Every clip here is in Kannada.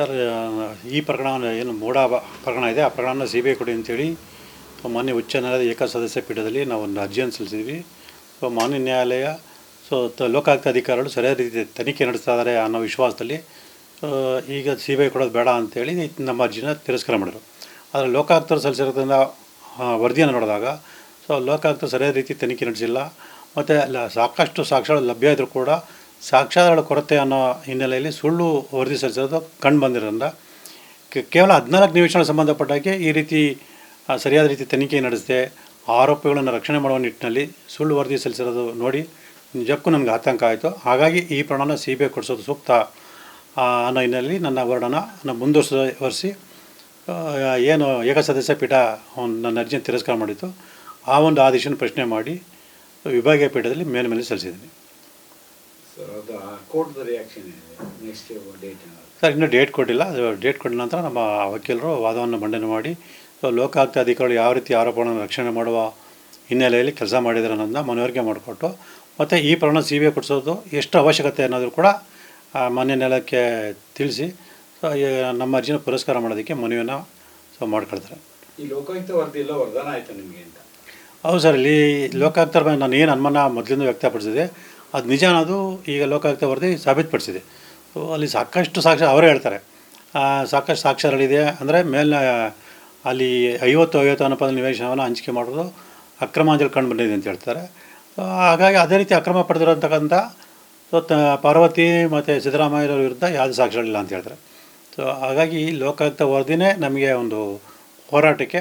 ಸರ್ ಈ ಪ್ರಕರಣ ಏನು ಮೂಡ ಪ್ರಕರಣ ಇದೆ. ಆ ಪ್ರಕರಣನ ಸಿ ಬಿ ಐ ಕೊಡಿ ಅಂತೇಳಿ ಮಾನ್ಯ ಉಚ್ಚ ನ್ಯಾಯಾಲಯದ ಏಕ ಸದಸ್ಯ ಪೀಠದಲ್ಲಿ ನಾವು ಒಂದು ಅರ್ಜಿಯನ್ನು ಸಲ್ಲಿಸಿದ್ವಿ. ಸೊ ಮಾನ್ಯ ನ್ಯಾಯಾಲಯ, ಸೊ, ತ, ಲೋಕಾಯುಕ್ತ ಅಧಿಕಾರಿಗಳು ಸರಿಯಾದ ರೀತಿ ತನಿಖೆ ನಡೆಸ್ತಾ ಇದ್ದಾರೆ ಅನ್ನೋ ವಿಶ್ವಾಸದಲ್ಲಿ ಈಗ ಸಿ ಬಿ ಐ ಕೊಡೋದು ಬೇಡ ಅಂತೇಳಿ ನಮ್ಮ ಅರ್ಜಿನ ತಿರಸ್ಕಾರ ಮಾಡಿದರು. ಆದರೆ ಲೋಕಾಯುಕ್ತರು ಸಲ್ಲಿಸಿರೋದ್ರಿಂದ ವರದಿಯನ್ನು ನೋಡಿದಾಗ, ಸೊ, ಲೋಕಾಯುಕ್ತರು ಸರಿಯಾದ ರೀತಿ ತನಿಖೆ ನಡೆಸಿಲ್ಲ. ಮತ್ತು ಸಾಕಷ್ಟು ಸಾಕ್ಷ್ಯಗಳು ಲಭ್ಯ ಇದ್ದರೂ ಕೂಡ ಸಾಕ್ಷ್ಯಾಧಾರಗಳ ಕೊರತೆ ಅನ್ನೋ ಹಿನ್ನೆಲೆಯಲ್ಲಿ ಸುಳ್ಳು ವರದಿ ಸಲ್ಲಿಸೋದು ಕಂಡು ಬಂದಿರೋದ್ರಿಂದ ಕೇವಲ ಹದಿನಾಲ್ಕು ನಿಮಿಷಗಳ ಸಂಬಂಧಪಟ್ಟಾಗೆ ಈ ರೀತಿ ಸರಿಯಾದ ರೀತಿ ತನಿಖೆ ನಡೆಸದೆ ಆರೋಪಿಗಳನ್ನು ರಕ್ಷಣೆ ಮಾಡುವ ನಿಟ್ಟಿನಲ್ಲಿ ಸುಳ್ಳು ವರದಿ ಸಲ್ಲಿಸಿರೋದು ನೋಡಿ ನಿಜಕ್ಕೂ ನನಗೆ ಆತಂಕ ಆಯಿತು. ಹಾಗಾಗಿ ಈ ಪ್ರಮಾಣ ಸಿ ಬಿ ಐ ಕೊಡಿಸೋದು ಸೂಕ್ತ ಅನ್ನೋ ಹಿನ್ನೆಲೆಯಲ್ಲಿ ನನ್ನ ವರ್ಣನ ನಾನು ವರಿಸಿ ಏನು ಏಕಸದಸ್ಯ ಪೀಠ ಅವ್ನು ನನ್ನ ಅರ್ಜಿಯನ್ನು ತಿರಸ್ಕಾರ ಮಾಡಿತ್ತು. ಆ ಒಂದು ಆದೇಶನ ಪ್ರಶ್ನೆ ಮಾಡಿ ವಿಭಾಗೀಯ ಪೀಠದಲ್ಲಿ ಮೇಲ್ಮೇಲೆ ಸಲ್ಲಿಸಿದ್ದೀನಿ. ಸರ್ ಅದು ಆ ಕೋರ್ಟ್ದ ರಿಯಾಕ್ಷನ್ ಇದೆ ನೆಕ್ಸ್ಟ್ ಡೇಟ್ ಸರ್ ಇನ್ನೂ ಡೇಟ್ ಕೊಟ್ಟಿಲ್ಲ. ಅದು ಡೇಟ್ ಕೊಟ್ಟ ನಂತರ ನಮ್ಮ ವಕೀಲರು ವಾದವನ್ನು ಮಂಡನೆ ಮಾಡಿ ಸೊ ಲೋಕಾಯುಕ್ತ ಅಧಿಕಾರಿಗಳು ಯಾವ ರೀತಿ ಆರೋಪಗಳನ್ನು ರಕ್ಷಣೆ ಮಾಡುವ ಹಿನ್ನೆಲೆಯಲ್ಲಿ ಕೆಲಸ ಮಾಡಿದ್ದಾರೆ ಅನ್ನೋದನ್ನ ಮನವರಿಕೆ ಮಾಡಿಕೊಟ್ಟು ಮತ್ತು ಈ ಪ್ರಕರಣ ಸಿ ಬಿ ಐ ಕೊಡಿಸೋದು ಎಷ್ಟು ಅವಶ್ಯಕತೆ ಅನ್ನೋದು ಕೂಡ ಮಾನ್ಯ ನೆಲಕ್ಕೆ ತಿಳಿಸಿ ಸೊ ನಮ್ಮ ಅರ್ಜಿನ ಪುರಸ್ಕಾರ ಮಾಡೋದಕ್ಕೆ ಮನವಿಯನ್ನು ಸೊ ಮಾಡ್ಕೊಳ್ತಾರೆ. ಈ ಲೋಕಾಯುಕ್ತ ವರದಿ ಎಲ್ಲ ವರದಾನ ಆಯಿತು ನಿಮಗೆ ಅಂತ? ಹೌದು ಸರ್ ಇಲ್ಲಿ ಲೋಕಾಯುಕ್ತರ ಬಗ್ಗೆ ನಾನು ಏನು ಅನುಮಾನ ಮೊದಲಿಂದ ವ್ಯಕ್ತಪಡಿಸಿದೆ ಅದು ನಿಜ ಅನ್ನೋದು ಈಗ ಲೋಕಾಯುಕ್ತ ವರದಿ ಸಾಬೀತುಪಡಿಸಿದೆ. ಸೊ, ಅಲ್ಲಿ ಸಾಕಷ್ಟು ಸಾಕ್ಷ್ಯ ಅವರೇ ಹೇಳ್ತಾರೆ. ಸಾಕಷ್ಟು ಸಾಕ್ಷ್ಯಗಳಿದೆ ಅಂದರೆ ಮೇಲಿನ ಅಲ್ಲಿ ಐವತ್ತು ಐವತ್ತು ಅನುಪಾತ ನಿವೇಶನವನ್ನು ಹಂಚಿಕೆ ಮಾಡೋದು ಅಕ್ರಮ ಕಂಡುಬಂದಿದೆ ಕಂಡು ಬಂದಿದೆ ಅಂತ ಹೇಳ್ತಾರೆ. ಹಾಗಾಗಿ ಅದೇ ರೀತಿ ಅಕ್ರಮ ಪಡೆದಿರೋಂತಕ್ಕಂಥ, ಸೊ ಪಾರ್ವತಿ ಮತ್ತು ಸಿದ್ದರಾಮಯ್ಯವ್ರ ವಿರುದ್ಧ ಯಾವುದೇ ಸಾಕ್ಷ್ಯಗಳಿಲ್ಲ ಅಂತ ಹೇಳ್ತಾರೆ. ಸೊ, ಹಾಗಾಗಿ ಲೋಕಾಯುಕ್ತ ವರದಿನೇ ನಮಗೆ ಒಂದು ಹೋರಾಟಕ್ಕೆ,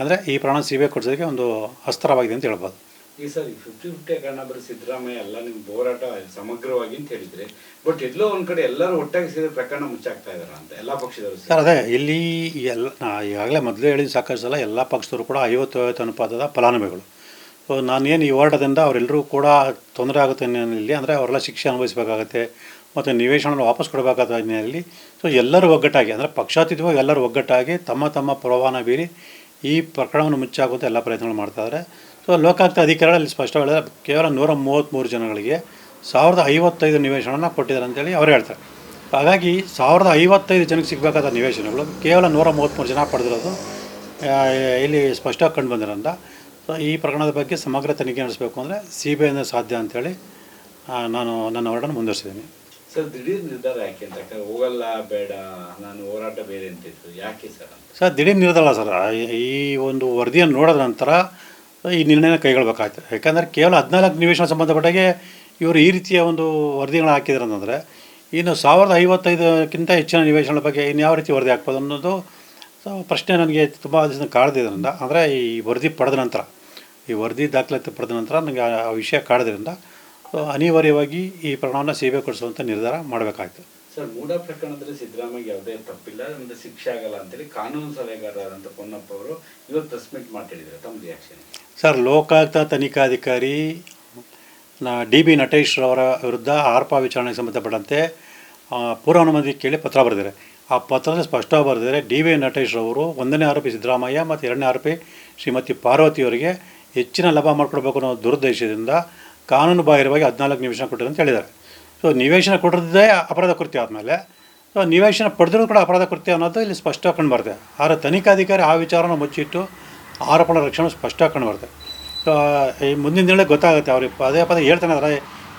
ಅಂದರೆ ಈ ಪ್ರಾಣ ಸಿ ಕೊಡಿಸೋದಕ್ಕೆ ಒಂದು ಅಸ್ತ್ರವಾಗಿದೆ ಅಂತ ಹೇಳ್ಬೋದು. ಈ ಸರ್ ಫಿಫ್ಟಿ ಫಿಫ್ಟಿ ಕಾರಣ ಬರೀ ಸಿದ್ದರಾಮಯ್ಯ, ಎಲ್ಲ ನಿಮ್ಮ ಹೋರಾಟ ಸಮಗ್ರವಾಗಿ ಅಂತ ಹೇಳಿದ್ರೆ ಬಟ್ ಎಲ್ಲೋ ಒಂದ್ ಕಡೆ ಎಲ್ಲರೂ ಒಟ್ಟಾಗಿ ಸೇರಿ ಪ್ರಕರಣ ಮುಚ್ಚಾಗ್ತಾ ಇದಾರ ಅಂತ, ಎಲ್ಲಾ ಪಕ್ಷದವರು ಸರ್. ಅದೇ, ಇಲ್ಲಿ ಎಲ್ಲ ಈಗಾಗಲೇ ಮೊದಲೇ ಹೇಳಿದ ಸಾಕಷ್ಟು ಸಲ ಎಲ್ಲ ಪಕ್ಷದವರು ಕೂಡ ಐವತ್ತು ಐವತ್ತು ಅನುಪಾತದ ಫಲಾನುಭವಿಗಳು. ಸೊ ನಾನೇನು ಈ ಹೋರಾಟದಿಂದ ಅವರೆಲ್ಲರೂ ಕೂಡ ತೊಂದರೆ ಆಗುತ್ತೆ ಹಿನ್ನೆಲೆಯಲ್ಲಿ ಅಂದರೆ ಅವರೆಲ್ಲ ಶಿಕ್ಷೆ ಅನುಭವಿಸಬೇಕಾಗತ್ತೆ, ಮತ್ತು ನಿವೇಶನ ವಾಪಸ್ ಕೊಡಬೇಕಾದ ಹಿನ್ನೆಲೆಯಲ್ಲಿ, ಸೊ, ಎಲ್ಲರೂ ಒಗ್ಗಟ್ಟಾಗಿ, ಅಂದರೆ ಪಕ್ಷಾತೀತವಾಗಿ ಎಲ್ಲರೂ ಒಗ್ಗಟ್ಟಾಗಿ ತಮ್ಮ ತಮ್ಮ ಪರವಾನ ಬೀರಿ ಈ ಪ್ರಕರಣವನ್ನು ಮುಚ್ಚಾಗುತ್ತೆ ಎಲ್ಲ ಪ್ರಯತ್ನಗಳು ಮಾಡ್ತಾಯಿದ್ದಾರೆ ಸೊ ಲೋಕಾಯುಕ್ತ ಅಧಿಕಾರಿಗಳಲ್ಲಿ ಸ್ಪಷ್ಟವಾಗಿ ಕೇವಲ ನೂರ ಮೂವತ್ತ್ಮೂರು ಜನಗಳಿಗೆ ಸಾವಿರದ ಐವತ್ತೈದು ನಿವೇಶನವನ್ನು ಕೊಟ್ಟಿದ್ದಾರೆ ಅಂತೇಳಿ ಅವ್ರು ಹೇಳ್ತಾರೆ. ಹಾಗಾಗಿ ಸಾವಿರದ ಐವತ್ತೈದು ಜನಕ್ಕೆ ಸಿಗಬೇಕಾದ ನಿವೇಶನಗಳು ಕೇವಲ ನೂರ ಮೂವತ್ತ್ಮೂರು ಜನ ಪಡೆದಿರೋದು ಇಲ್ಲಿ ಸ್ಪಷ್ಟವಾಗಿ ಕಂಡು ಬಂದಿರೋದ್ರಿಂದ ಸೊ ಈ ಪ್ರಕರಣದ ಬಗ್ಗೆ ಸಮಗ್ರ ತನಿಖೆ ನಡೆಸಬೇಕು ಅಂದರೆ ಸಿ ಬಿ ಐನ ಸಾಧ್ಯ ಅಂತೇಳಿ ನಾನು ನನ್ನ ಹೊರಡನ್ನು ಮುಂದುವರಿಸಿದ್ದೀನಿ. ಸರ್ ದಿಢೀರ್ ನಿರ್ಧಾರ ಯಾಕೆ ಅಂತ ಹೋಗಲ್ಲ ಬೇಡ ನಾನು ಹೋರಾಟ ಬೇರೆ ಅಂತಿತ್ತು. ಯಾಕೆ ಸರ್? ಸರ್ ದಿಢೀರ್ ನಿರ್ಧಾರ ಸರ್ ಈ ಒಂದು ವರದಿಯನ್ನು ನೋಡಿದ ನಂತರ ಈ ನಿರ್ಣಯನ ಕೈಗೊಳ್ಬೇಕಾಗ್ತದೆ ಯಾಕಂದರೆ ಕೇವಲ ಹದಿನಾಲ್ಕು ನಿವೇಶನ ಸಂಬಂಧಪಟ್ಟಾಗೆ ಇವರು ಈ ರೀತಿಯ ಒಂದು ವರದಿಗಳನ್ನ ಹಾಕಿದ್ರು ಅಂತಂದರೆ, ಇನ್ನು ಸಾವಿರದ ಐವತ್ತೈದಕ್ಕಿಂತ ಹೆಚ್ಚಿನ ನಿವೇಶನಗಳ ಬಗ್ಗೆ ಇನ್ನು ಯಾವ ರೀತಿ ವರದಿ ಹಾಕ್ಬೋದು ಅನ್ನೋದು ಪ್ರಶ್ನೆ ನನಗೆ ತುಂಬ ದಿವಸ ಕಾಡ್ದಿದ್ದರಿಂದ ಅಂದರೆ ಈ ವರದಿ ಪಡೆದ ನಂತರ, ಈ ವರದಿ ದಾಖಲಾತಿ ಪಡೆದ ನಂತರ ನನಗೆ ಆ ವಿಷಯ ಕಾಡೋದ್ರಿಂದ ಅನಿವಾರ್ಯವಾಗಿ ಈ ಪ್ರಕರಣವನ್ನು ಸಿ ಬಿ ಕೊಡಿಸುವಂಥ ನಿರ್ಧಾರ ಮಾಡಬೇಕಾಯ್ತು. ಸರ್ ಮೂಡ ಪ್ರಕರಣದಲ್ಲಿ ಸಿದ್ದರಾಮಯ್ಯ ಯಾವುದೇ ತಪ್ಪಿಲ್ಲ ಅಂದ್ರೆ ಶಿಕ್ಷೆ ಆಗಲ್ಲ ಅಂತೇಳಿ ಕಾನೂನು ಸಲಹೆಗಾರರಾದಂಥ ಪೊನ್ನಪ್ಪ ಅವರು ಇವತ್ತು ಪ್ರೆಸ್ ಮೀಟ್ ಮಾತಾಡಿದ್ದಾರೆ ತಮ್ಮ ರಿಯಾಕ್ಷನ್ ಸರ್, ಲೋಕಾಯುಕ್ತ ತನಿಖಾಧಿಕಾರಿ ಡಿ ಬಿ ನಟೇಶ್ ಅವರ ವಿರುದ್ಧ ಆರ್ಪ ವಿಚಾರಣೆಗೆ ಸಂಬಂಧಪಟ್ಟಂತೆ ಪೂರ್ವಾನುಮತಿ ಕೇಳಿ ಪತ್ರ ಬರೆದಿದ್ದಾರೆ. ಆ ಪತ್ರದಲ್ಲಿ ಸ್ಪಷ್ಟವಾಗಿ ಬರೆದಿದ್ದಾರೆ ಡಿ ವಿ ನಟೇಶ್ ಅವರು ಒಂದನೇ ಆರೋಪಿ ಸಿದ್ದರಾಮಯ್ಯ ಮತ್ತು ಎರಡನೇ ಆರೋಪಿ ಶ್ರೀಮತಿ ಪಾರ್ವತಿಯವರಿಗೆ ಹೆಚ್ಚಿನ ಲಾಭ ಮಾಡಿಕೊಡ್ಬೇಕು ಅನ್ನೋ ದುರುದ್ದೇಶದಿಂದ ಕಾನೂನು ಬಾಹಿರವಾಗಿ ಹದಿನಾಲ್ಕು ನಿಮಿಷ ಕೊಟ್ಟಿದೆ ಅಂತ ಹೇಳಿದ್ದಾರೆ. ಸೊ ನಿವೇಶನ ಕೊಡೋದೇ ಅಪರಾಧ ಕೃತ್ಯ ಆದಮೇಲೆ. ಸೊ ನಿವೇಶನ ಪಡೆದಿರೋದು ಕೂಡ ಅಪರಾಧ ಕೃತ್ಯ ಅನ್ನೋದು ಇಲ್ಲಿ ಸ್ಪಷ್ಟವಾಗಿ ಕಂಡುಬರುತ್ತೆ ಆದರೆ ತನಿಖಾಧಿಕಾರಿ ಆ ವಿಚಾರನ ಮುಚ್ಚಿಟ್ಟು ಆರೋಪಣ ರಕ್ಷಣೆ ಸ್ಪಷ್ಟವಾಗಿ ಕಂಡುಬರುತ್ತೆ ಸೊ ಈ ಮುಂದಿನ ದಿನ ಗೊತ್ತಾಗುತ್ತೆ ಅವ್ರಿಗೆ. ಪದೇ ಪದೇ ಹೇಳ್ತಾನೆ ಅದರ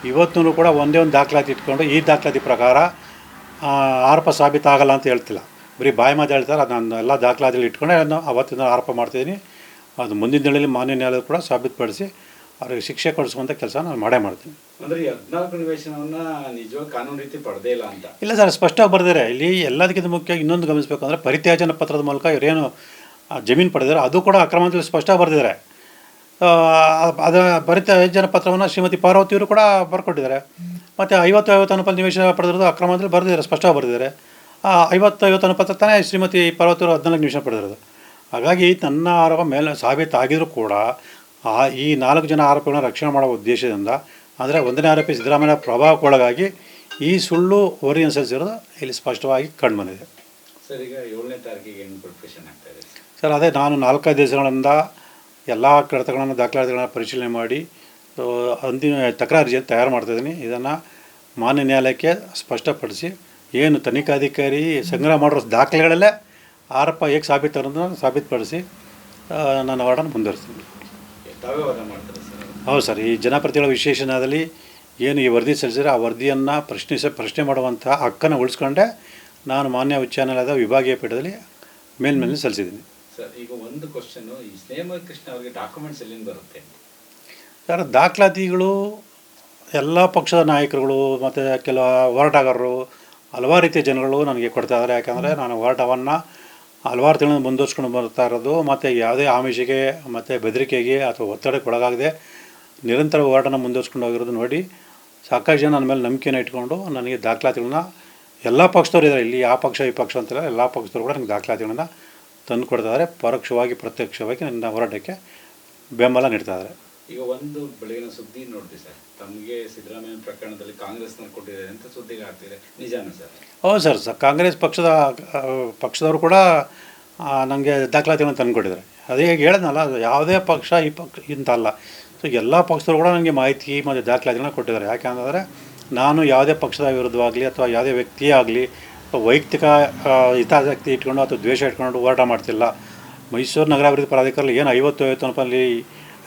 ಇವತ್ತೂ ಕೂಡ ಒಂದೇ ಒಂದು ದಾಖಲಾತಿ ಇಟ್ಕೊಂಡು ಈ ದಾಖಲಾತಿ ಪ್ರಕಾರ ಆರೋಪ ಸಾಬೀತಾಗಲ್ಲ ಅಂತ ಹೇಳ್ತಿಲ್ಲ. ಬರೀ ಬಾಯಿ ಮಾತು ಹೇಳ್ತಾರೆ ಅದು ನಾನು ಎಲ್ಲ ದಾಖಲಾತಿಗಳು ಇಟ್ಕೊಂಡೆ ನಾನು ಅವತ್ತಿಂದ ಆರೋಪ ಮಾಡ್ತಿದ್ದೀನಿ. ಅದು ಮುಂದಿನ ದಿನದಲ್ಲಿ ಮಾನ್ಯ ನ್ಯಾಯಾಲಯ ಕೂಡ ಸಾಬೀತುಪಡಿಸಿ ಅವ್ರಿಗೆ ಶಿಕ್ಷೆ ಕೊಡಿಸುವಂಥ ಕೆಲಸ ನಾನು ಮಾಡೇ ಮಾಡ್ತೀನಿ. ಅಂದರೆ ಈ ಹದಿನಾಲ್ಕು ನಿವೇಶನವನ್ನು ನಿಜವಾಗ ಕಾನೂನು ರೀತಿ ಪಡೆದೇ ಇಲ್ಲ ಅಂತ? ಇಲ್ಲ ಸರ್ ಸ್ಪಷ್ಟವಾಗಿ ಬರೆದಿದ್ದಾರೆ ಇಲ್ಲಿ ಎಲ್ಲದಕ್ಕಿಂತ ಮುಖ್ಯವಾಗಿ ಇನ್ನೊಂದು ಗಮನಿಸಬೇಕು ಅಂದರೆ ಪರಿತ್ಯಾಜನ ಪತ್ರದ ಮೂಲಕ ಇವರೇನು ಜಮೀನು ಪಡೆದಿದ್ದಾರೆ ಅದು ಕೂಡ ಅಕ್ರಮದಲ್ಲಿ ಸ್ಪಷ್ಟವಾಗಿ ಬರೆದಿದ್ದಾರೆ ಅದ ಪರಿತ್ಯಾಜನ ಪತ್ರವನ್ನು ಶ್ರೀಮತಿ ಪಾರ್ವತಿಯವರು ಕೂಡ ಬರ್ಕೊಟ್ಟಿದ್ದಾರೆ. ಮತ್ತು ಐವತ್ತು ಐವತ್ತು ಅನುಪಾತ ನಿವೇಶನ ಪಡೆದಿರೋದು ಅಕ್ರಮದಲ್ಲಿ ಬರೆದಿದ್ದಾರೆ ಸ್ಪಷ್ಟವಾಗಿ ಬರೆದಿದ್ದಾರೆ. ಐವತ್ತು ಐವತ್ತು ಅನುಪಾತ ತಾನೇ ಶ್ರೀಮತಿ ಪಾರ್ವತಿಯವರು ಹದಿನಾಲ್ಕು ನಿಮಿಷ ಪಡೆದಿರೋದು. ಹಾಗಾಗಿ ತನ್ನ ಆರೋಪ ಮೇಲೆ ಸಾಬೀತಾಗಿದ್ದರೂ ಕೂಡ ಆ ಈ ನಾಲ್ಕು ಜನ ಆರೋಪಿಗಳನ್ನ ರಕ್ಷಣೆ ಮಾಡುವ ಉದ್ದೇಶದಿಂದ ಅಂದರೆ ಒಂದನೇ ಆರೋಪಿ ಸಿದ್ದರಾಮಯ್ಯ ಪ್ರಭಾವಕ್ಕೊಳಗಾಗಿ ಈ ಸುಳ್ಳು ಹೊರಿ ಅನುಸರಿಸಿರೋದು ಇಲ್ಲಿ ಸ್ಪಷ್ಟವಾಗಿ ಕಂಡು ಬಂದಿದೆ. ಸರ್ ಅದೇ ನಾನು ನಾಲ್ಕೈದು ದಿವಸಗಳಿಂದ ಎಲ್ಲ ಕಡತಗಳನ್ನು ದಾಖಲಾತಿಗಳನ್ನ ಪರಿಶೀಲನೆ ಮಾಡಿ ಅಂತಿಮ ತಕರಾರು ಅರ್ಜಿಯನ್ನು ತಯಾರು ಮಾಡ್ತಾಯಿದ್ದೀನಿ ಇದನ್ನು ಮಾನ್ಯ ನ್ಯಾಯಾಲಯಕ್ಕೆ ಸ್ಪಷ್ಟಪಡಿಸಿ ಏನು ತನಿಖಾಧಿಕಾರಿ ಸಂಗ್ರಹ ಮಾಡಿರೋ ದಾಖಲೆಗಳಲ್ಲೇ ಆರೋಪ ಹೇಗೆ ಸಾಬೀತು ಅನ್ನೋದನ್ನ ಸಾಬೀತುಪಡಿಸಿ ನನ್ನ ನಾನು ವಾರ್ಡನ್ನು ಮುಂದುವರಿಸ್ತೀನಿ. ತಾವೇ ವಾದ ಮಾಡ್ತಾರೆ ಸರ್ ಹೌದು ಸರ್ ಈ ಜನಪ್ರತಿಗಳ ವಿಶೇಷಣದಲ್ಲಿ ಏನು ಈ ವರದಿ ಸಲ್ಲಿಸಿದ್ರೆ ಆ ವರದಿಯನ್ನು ಪ್ರಶ್ನಿಸ ಪ್ರಶ್ನೆ ಮಾಡುವಂಥ ಹಕ್ಕನ್ನು ಉಳಿಸ್ಕೊಂಡೆ ನಾನು ಮಾನ್ಯ ಉಚ್ಚ ನ್ಯಾಯಾಲಯದ ವಿಭಾಗೀಯ ಪೀಠದಲ್ಲಿ ಮೇಲ್ಮೇಲೆ ಸಲ್ಲಿಸಿದ್ದೀನಿ. ಸರ್ ಈಗ ಒಂದು ಕ್ವಶನ್ ಈ ಸ್ನೇಹ ಕೃಷ್ಣ ಅವರಿಗೆ ಡಾಕ್ಯುಮೆಂಟ್ಸ್ ಎಲ್ಲಿಂದ ಬರುತ್ತೆ ಸರ್ ದಾಖಲಾತಿಗಳು ಎಲ್ಲ ಪಕ್ಷದ ನಾಯಕರುಗಳು ಮತ್ತು ಕೆಲವು ಹೋರಾಟಗಾರರು ಹಲವಾರು ರೀತಿಯ ಜನಗಳು ನನಗೆ ಕೊಡ್ತಾ ಇದ್ದಾರೆ. ಯಾಕಂದರೆ ನಾನು ಹೋರಾಟವನ್ನು ಹಲವಾರು ತಿಂಗಳನ್ನು ಮುಂದುವರ್ಸ್ಕೊಂಡು ಬರ್ತಾ ಇರೋದು, ಮತ್ತು ಯಾವುದೇ ಆಮಿಷಿಗೆ ಮತ್ತು ಬೆದರಿಕೆಗೆ ಅಥವಾ ಒತ್ತಡಕ್ಕೆ ಒಳಗಾಗದೆ ನಿರಂತರ ಹೋರಾಟನ ಮುಂದುವರ್ಸ್ಕೊಂಡು ಹೋಗಿರೋದು ನೋಡಿ, ಸಾಕಷ್ಟು ಜನ ನನ್ನ ಮೇಲೆ ನಂಬಿಕೆನ ಇಟ್ಕೊಂಡು ನನಗೆ ದಾಖಲಾತಿಗಳನ್ನ ಎಲ್ಲ ಪಕ್ಷದವ್ರು ಇದ್ದಾರೆ, ಇಲ್ಲಿ ಆ ಪಕ್ಷ, ಈ ಪಕ್ಷ ಅಂತಿಲ್ಲ ಎಲ್ಲ ಪಕ್ಷದವ್ರು ಕೂಡ ನನಗೆ ದಾಖಲಾತಿಗಳನ್ನ ತಂದು ಕೊಡ್ತಾ ಇದ್ದಾರೆ. ಪರೋಕ್ಷವಾಗಿ, ಪ್ರತ್ಯಕ್ಷವಾಗಿ ನನ್ನ ಹೋರಾಟಕ್ಕೆ ಬೆಂಬಲ ನೀಡ್ತಾ ಇದ್ದಾರೆ. ಈಗ ಒಂದು ಬೆಳಗಿನ ಸುದ್ದಿ ನೋಡಿದೆ ಸರ್. ತಮಗೆ ಸಿದ್ದರಾಮಯ್ಯ ಪ್ರಕರಣದಲ್ಲಿ ಕಾಂಗ್ರೆಸ್ನವ್ರು ಕೊಟ್ಟಿದ್ದಾರೆ ಅಂತ ಸುದ್ದಿಗೆ ಆಗ್ತಿದೆ. ನಿಜಾನ ಸರ್? ಹೌದು ಸರ್ ಸರ್, ಕಾಂಗ್ರೆಸ್ ಪಕ್ಷದ, ಪಕ್ಷದವರು ಕೂಡ ನನಗೆ ದಾಖಲಾತಿಗಳನ್ನು ತಂದುಕೊಟ್ಟಿದ್ದಾರೆ ಅದೇ ಹೇಗೆ ಹೇಳಿದ್ನಲ್ಲ ಯಾವುದೇ ಪಕ್ಷ ಈ ಪಕ್ಷ ಇಂತ ಅಲ್ಲ ಸೊ ಎಲ್ಲ ಪಕ್ಷದವರು ಕೂಡ ನನಗೆ ಮಾಹಿತಿ ಮತ್ತು ದಾಖಲಾತಿಗಳನ್ನ ಕೊಟ್ಟಿದ್ದಾರೆ. ಯಾಕೆಂದರೆ ನಾನು ಯಾವುದೇ ಪಕ್ಷದ ವಿರುದ್ಧವಾಗಲಿ ಅಥವಾ ಯಾವುದೇ ವ್ಯಕ್ತಿಯೇ ಆಗಲಿ, ವೈಯಕ್ತಿಕ ಹಿತಾಸಕ್ತಿ ಇಟ್ಕೊಂಡು ಅಥವಾ ದ್ವೇಷ ಇಟ್ಕೊಂಡು ಹೋರಾಟ ಮಾಡ್ತಿಲ್ಲ. ಮೈಸೂರು ನಗರಾಭಿವೃದ್ಧಿ ಪ್ರಾಧಿಕಾರದಲ್ಲಿ ಏನು ಐವತ್ತು ಐವತ್ತು ರೂಪಾಯಲ್ಲಿ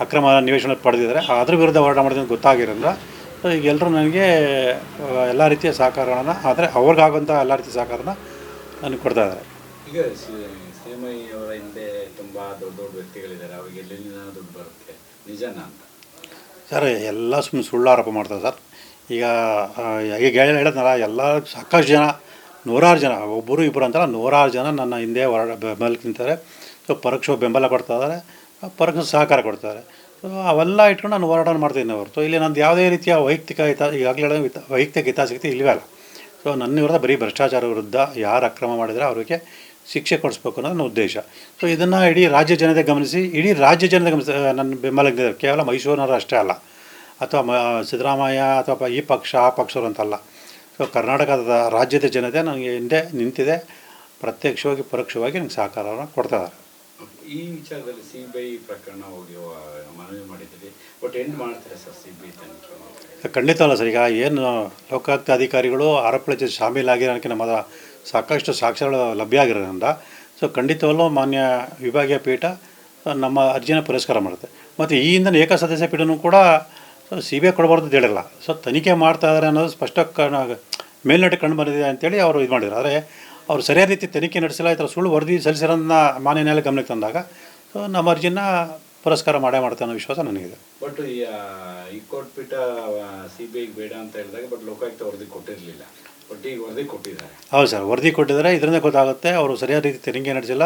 ಅಕ್ರಮ ನಿವೇಶನ ಪಡೆದಿದ್ದಾರೆ. ಅದ್ರ ವಿರುದ್ಧ ಹೋರಾಟ ಮಾಡಿದ್ರೆ ಅಂತ ಗೊತ್ತಾಗಿರೋದ್ರಿಂದ ಸೊ ಈಗ ಎಲ್ಲರೂ ನನಗೆ ಎಲ್ಲ ರೀತಿಯ ಸಹಕಾರಗಳನ್ನು ಆದರೆ ಅವ್ರಿಗಾಗುವಂಥ ಎಲ್ಲ ರೀತಿಯ ಸಹಕಾರನ ನನಗೆ ಕೊಡ್ತಾ ಇದ್ದಾರೆ. ಈಗ ಅವರ ಹಿಂದೆ ತುಂಬ ದೊಡ್ಡ ದೊಡ್ಡ ವ್ಯಕ್ತಿಗಳಿದ್ದಾರೆ. ಅವರಿಗೆ ಎಲ್ಲಿಂದ ದುಡ್ಡು ಬರುತ್ತೆ? ನಿಜನಾ ಅಂತ? ಸರ್ ಎಲ್ಲ ಸುಮ್ಮನೆ ಸುಳ್ಳು ಆರೋಪ ಮಾಡ್ತಾರೆ ಸರ್. ಈಗ ಹೇಗೆ ಈಗ ಹೇಳಿ ಹೇಳಿದ್ನಲ್ಲ ಎಲ್ಲ ಸಾಕಷ್ಟು ಜನ ನೂರಾರು ಜನ ಒಬ್ಬರು ಇಬ್ಬರು ಅಂತಲ್ಲ ನೂರಾರು ಜನ ನನ್ನ ಹಿಂದೆ ಹೊರ ಬೆಂಬಲಕ್ಕೆ ನಿಂತಾರೆ ಸೊ ಪರೋಕ್ಷ ಬೆಂಬಲ ಕೊಡ್ತಾ ಇದ್ದಾರೆ. ಪರೋಕ್ಷ ಸಹಕಾರ ಕೊಡ್ತಾರೆ. ಸೊ ಅವೆಲ್ಲ ಇಟ್ಕೊಂಡು ನಾನು ಹೋರಾಟ ಮಾಡ್ತೀನಿ ಹೊರತು. ಇಲ್ಲಿ ನಂದು ಯಾವುದೇ ರೀತಿಯ ವೈಯಕ್ತಿಕ ಹಿತ, ಈಗಾಗಲೇ ಹೇಳಿದ ವೈಯಕ್ತಿಕ ಹಿತಾಸಕ್ತಿ ಇಲ್ಲವೇ ಅಲ್ಲ. ಸೊ ನನ್ನ ವಿರುದ್ಧ ಬರೀ ಭ್ರಷ್ಟಾಚಾರ ವಿರುದ್ಧ ಯಾರು ಅಕ್ರಮ ಮಾಡಿದರೆ ಅವರಿಗೆ ಶಿಕ್ಷೆ ಕೊಡಿಸ್ಬೇಕು ಅನ್ನೋದು ನನ್ನ ಉದ್ದೇಶ. ಸೊ ಇದನ್ನು ಇಡೀ ರಾಜ್ಯ ಜನತೆ ಗಮನಿಸಿ, ಇಡೀ ರಾಜ್ಯ ಜನತೆ ಗಮನಿಸಿ ನನ್ನ ಬೆಂಬಲಕ್ಕೆ ಕೇವಲ ಮೈಸೂರಿನವರು ಅಷ್ಟೇ ಅಲ್ಲ. ಅಥವಾ ಮ, ಸಿದ್ದರಾಮಯ್ಯ ಅಥವಾ ಈ ಪಕ್ಷ, ಆ ಪಕ್ಷರು ಅಂತಲ್ಲ. ಸೊ ಕರ್ನಾಟಕದ ರಾಜ್ಯದ ಜನತೆ ನನಗೆ ಹಿಂದೆ ನಿಂತಿದೆ. ಪ್ರತ್ಯಕ್ಷವಾಗಿ, ಪರೋಕ್ಷವಾಗಿ ನನಗೆ ಸಹಕಾರವನ್ನು ಕೊಡ್ತಾ ಇದ್ದಾರೆ. ಈ ವಿಚಾರದಲ್ಲಿ ಸಿ ಬಿ ಐ ಪ್ರಕರಣ ಹೋಗಿ ಮನವಿ ಮಾಡಿದ್ರಿ. ಬಟ್ ಎಂಡ್ ಮಾಡ್ತಾರೆ ಸರ್ ಸಿ ಬಿ ಐ ತನಿಖೆ? ಖಂಡಿತ ಅಲ್ಲ ಸರ್. ಈಗ ಏನು ಲೋಕಾಯುಕ್ತ ಅಧಿಕಾರಿಗಳು ಆರೋಪಗಳ ಜೊತೆ ಶಾಮೀಲಾಗಿರೋದಕ್ಕೆ ನಮ್ಮ ಸಾಕಷ್ಟು ಸಾಕ್ಷ್ಯಗಳು ಲಭ್ಯ ಆಗಿರೋದ್ರಿಂದ, ಸೊ ಖಂಡಿತವಲ್ಲೂ ಮಾನ್ಯ ವಿಭಾಗೀಯ ಪೀಠ ನಮ್ಮ ಅರ್ಜಿನ ಪುರಸ್ಕಾರ ಮಾಡುತ್ತೆ. ಮತ್ತು ಈ ಹಿಂದಿನ ಏಕಸದಸ್ಯ ಪೀಠನೂ ಕೂಡ, ಸಿ ಬಿ ಐ ಕೊಡಬಾರ್ದು ಹೇಳಿಲ್ಲ ಸೊ ತನಿಖೆ ಮಾಡ್ತಾ ಇದ್ದಾರೆ ಅನ್ನೋದು ಸ್ಪಷ್ಟ ಕಣ ಮೇಲ್ನೋಟ ಕಂಡು ಬಂದಿದೆ ಅಂತೇಳಿ ಅವರು ಇದು ಮಾಡಿದ್ರು ಆದರೆ ಅವರು ಸರಿಯಾದ ರೀತಿ ತನಿಖೆ ನಡೆಸಿಲ್ಲ ಈ ಥರ ಸುಳ್ಳು ವರದಿ ಸಲ್ಲಿಸಿರೋದನ್ನ ಮಾನ್ಯ ನ್ಯಾಯಾಲಯ ಗಮನಕ್ಕೆ ತಂದಾಗ ಸೊ ನಮ್ಮ ಅರ್ಜಿನ ಪುರಸ್ಕಾರ ಮಾಡೇ ಮಾಡ್ತಾ ಅನ್ನೋ ವಿಶ್ವಾಸ ನನಗಿದೆ. ಬಟ್ ಈ ಕೋರ್ಟ್ ಪೀಠ ಸಿ ಬಿ ಐಗೆ ಬೇಡ ಅಂತ ಹೇಳಿದಾಗ ಬಟ್ ಲೋಕಾಯುಕ್ತ ವರದಿ ಕೊಟ್ಟಿರಲಿಲ್ಲ. ಬಟ್ ಈಗ ವರದಿ ಕೊಟ್ಟಿದ್ದಾರೆ. ಹೌದು ಸರ್ ವರದಿ ಕೊಟ್ಟಿದ್ದಾರೆ. ಇದರಿಂದ ಗೊತ್ತಾಗುತ್ತೆ ಅವರು ಸರಿಯಾದ ರೀತಿ ತೆರಿಗೆ ನಡೆಸಿಲ್ಲ.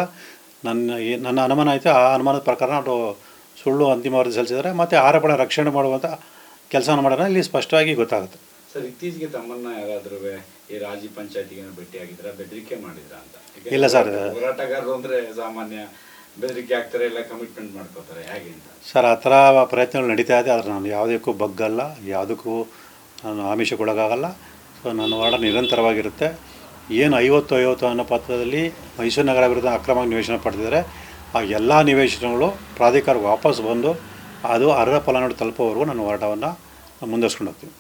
ನನ್ನ ನನ್ನ ಅನುಮಾನ ಆಯಿತು ಆ ಅನುಮಾನದ ಪ್ರಕಾರ ಅವರು ಸುಳ್ಳು ಅಂತಿಮ ವರದಿ ಸಲ್ಲಿಸಿದ್ದಾರೆ. ಮತ್ತು ಆರೋಪಣ ರಕ್ಷಣೆ ಮಾಡುವಂಥ ಕೆಲಸವನ್ನು ಮಾಡೋಣ ಇಲ್ಲಿ ಸ್ಪಷ್ಟವಾಗಿ ಗೊತ್ತಾಗುತ್ತೆ. ಸರ್ ಇತ್ತೀಚೆಗೆ ತಮ್ಮನ್ನ ಯಾರಾದ್ರೂ ಈ ರಾಜಿ ಪಂಚಾಯತಿಗೆ ಭೇಟಿಯಾಗಿದ್ರ ಬೆದರಿಕೆ ಮಾಡಿದ್ರ ಅಂತ? ಇಲ್ಲ ಸರ್. ಹೋರಾಟಗಾರರು ಅಂದ್ರೆ ಸಾಮಾನ್ಯ ಬೆದರಿಕೆ ಆಗ್ತಾರೆ ಇಲ್ಲ ಕಮಿಟ್ಮೆಂಟ್ ಮಾಡ್ಕೋತಾರೆ ಹೇಗೆ ಅಂತ? ಸರ್ ಆ ಥರ ಪ್ರಯತ್ನಗಳು ನಡೀತಾ ಇದೆ ಆದರೆ ನಾನು ಯಾವುದಕ್ಕೂ ಬಗ್ಗಲ್ಲ ಯಾವುದಕ್ಕೂ ನಾನು ಆಮಿಷಕ್ಕೊಳಗಾಗಲ್ಲ. ಸೊ ನನ್ನ ಹೋರಾಟ ನಿರಂತರವಾಗಿರುತ್ತೆ. ಏನು ಐವತ್ತು ಐವತ್ತು ಅನ್ನೋ ಪತ್ರದಲ್ಲಿ ಮೈಸೂರು ನಗರ ವಿರುದ್ಧ ಅಕ್ರಮ ನಿವೇಶನ ಪಡೆದಿದ್ದಾರೆ. ಆ ಎಲ್ಲ ನಿವೇಶನಗಳು ಪ್ರಾಧಿಕಾರಕ್ಕೆ ವಾಪಸ್ ಬಂದು ಅದು ಅರ್ಹ ಫಲಾನುಭವಿ ತಲುಪೋವರೆಗೂ ನಾನು ಹೋರಾಟವನ್ನು ಮುಂದುವರ್ಸ್ಕೊಂಡು ಹೋಗ್ತೀನಿ